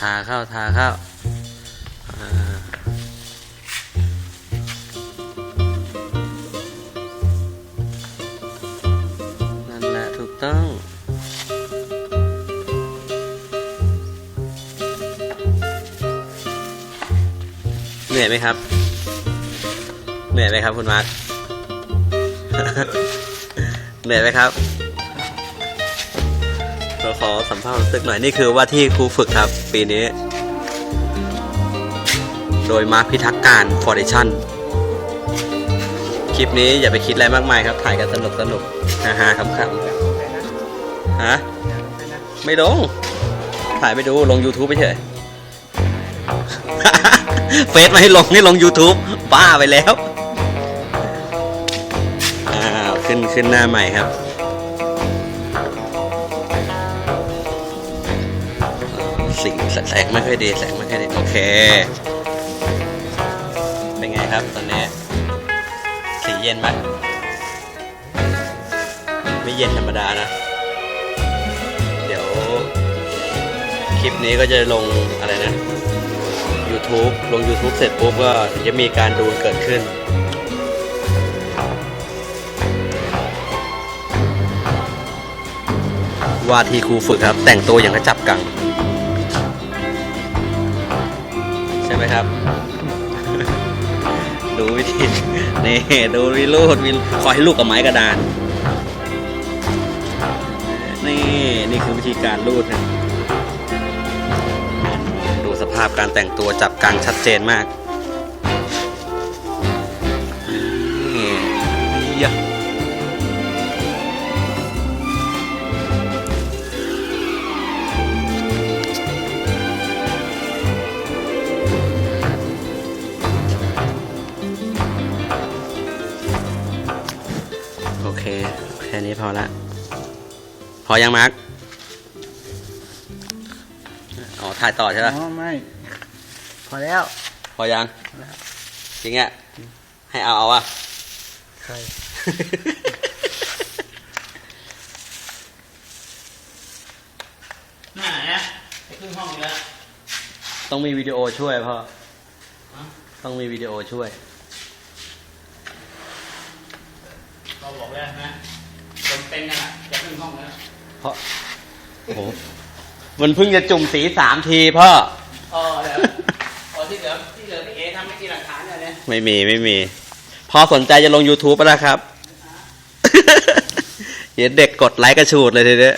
ทาเข้าทาเข้านั่นแหละถูกต้องเหนื่อยไหมครับ เหนื่อยไหมครับคุณมาร์ค เหนื่อยไหมครับ เราขอสัมภาษณ์สึกหน่อยนี่คือว่าที่ครูฝึกครับ ปีนี้ โดยมาร์คพิทักษ์การฟอร์เดชั่นคลิปนี้อย่าไปคิดอะไรมากมายครับ ถ่ายกันสนุกสนุกฮ่าฮ่าขำๆฮะไม่ลงถ่ายไปดูลง YouTube ไปเฉยเฟซไม่ให้ลงนี่ลง YouTube บ้าไปแล้วอ้าวขึ้นขึ้นหน้าใหม่ครับ สีแสงไม่ค่อยดีแสงไม่ค่อยดีโอเค เป็นไงครับตอนนี้ สีเย็นไหมไม่เย็นธรรมดานะ เดี๋ยว คลิปนี้ก็จะลงอะไรนะ YouTube ลง YouTube เสร็จปุ๊บก็จะมีการดูเกิดขึ้นว่าที่ครูฝึกครับ แต่งตัวอย่างกระจับกัง ไหมครับ ดูวิธีนี่ดูวิลูดวิคอยให้ลูกกับไม้กระดาน นี่นี่คือวิธีการรูดนะดูสภาพการแต่งตัวจับกังชัดเจนมากนี่เยอะ แค่นี้พอละ พอยังมาร์คอ๋อถ่ายต่อใช่ปะอ๋อไม่ พอแล้ว พอยัง จริงอะ ให้เอาเอาอะใครไหนอะไปขึ้นห้องอีกแล้ว ต้องมีวิดีโอช่วยพ่อ ต้องมีวิดีโอช่วย เราบอกแล้วนะคนเป็นกันอะจะขึ้นห้องแล้วเพราะโอ้โหมันเพิ่งจะจุ่มสีสามทีพ่ออ๋อเดี๋ยวอ๋อที่เหลือที่เหลือพี่เอทำไม่กี่หลักฐานเนี่ยเนี่ยไม่มีไม่มี พอสนใจจะลง YouTube แล้วครับ เห็นเด็กกดไลค์กระชูดเลยทีเดียว